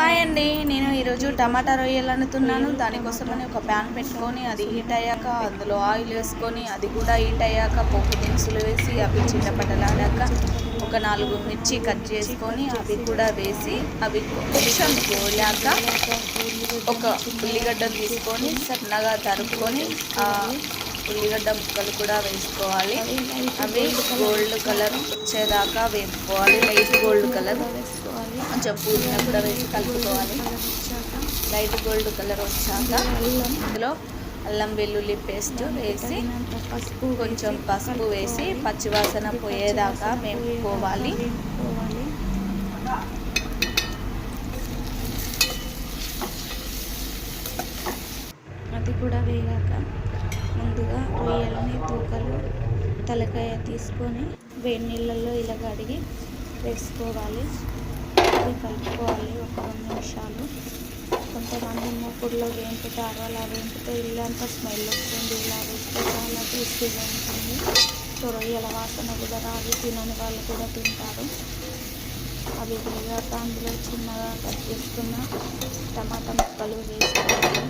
Hi అండి. నేను ఈరోజు టమాటా రొయ్యలు అనుతున్నాను. దానికోసమని ఒక ప్యాన్ పెట్టుకొని అది హీట్ అయ్యాక అందులో ఆయిల్ వేసుకొని అది కూడా హీట్ అయ్యాక పోపు దినుసులు వేసి అవి చిట్టపట్టలాడాక ఒక నాలుగు మిర్చి కట్ చేసుకొని అవి కూడా వేసి అవి కొంచెం గోలాక ఒక ఉల్లిగడ్డ తీసుకొని సన్నగా తరుపుకొని ఉల్లిగడ్డ ముక్కలు కూడా వేసుకోవాలి. అవి గోల్డ్ కలర్ వచ్చేదాకా వేసుకోవాలి లైట్ గోల్డ్ కలర్ వేసుకోవాలి కొంచెం పుదీనా కూడా వేసి కలుపుకోవాలి. లైట్ గోల్డ్ కలర్ వచ్చాక ఇందులో అల్లం వెల్లుల్లి పేస్ట్ వేసి పసుపు కొంచెం పసుపు వేసి పచ్చివాసన పోయేదాకా మేపుకోవాలి అది కూడా వేగాక ముందుగా రొయ్యలని తూకలు తలకాయ తీసుకొని వేడి నీళ్ళల్లో ఇలా కడిగి వేసుకోవాలి. అది కలుపుకోవాలి ఒక రెండు నిమిషాలు. కొంతమంది మూకుడులో వేంపుతారు అలా వేంపితే ఇల్లంతా స్మెల్ వస్తుంది. ఇలా వేస్తే చాలా టేస్టీగా ఉంటుంది. సో రొయ్యల వాసన కూడా రాదు తినని వాళ్ళు కూడా తింటారు. అవి వేగాక అందులో చిన్నగా కట్ చేసుకున్న టమాటా ముక్కలు వేసుకోవాలి.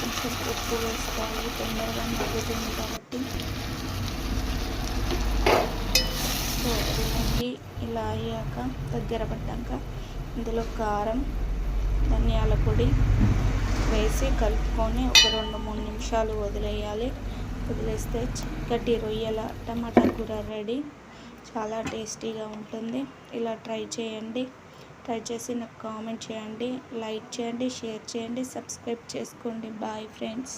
కొంచెం ఉప్పు వేసుకోవాలి తొందరగా మగ్గుతుంది కాబట్టి సో అది ఇలా అయ్యాక దగ్గర పడ్డాక ఇందులో కారం ధనియాల పొడి వేసి కలుపుకొని ఒక రెండు మూడు నిమిషాలు వదిలేయాలి. వదిలేస్తే చక్కటి రొయ్యల టమాటా కూర రెడీ. చాలా టేస్టీగా ఉంటుంది. ఇలా ట్రై చేయండి. దయచేసి నాకు కామెంట్ చేయండి లైక్ చేయండి షేర్ చేయండి సబ్స్క్రైబ్ చేసుకోండి. Bye friends.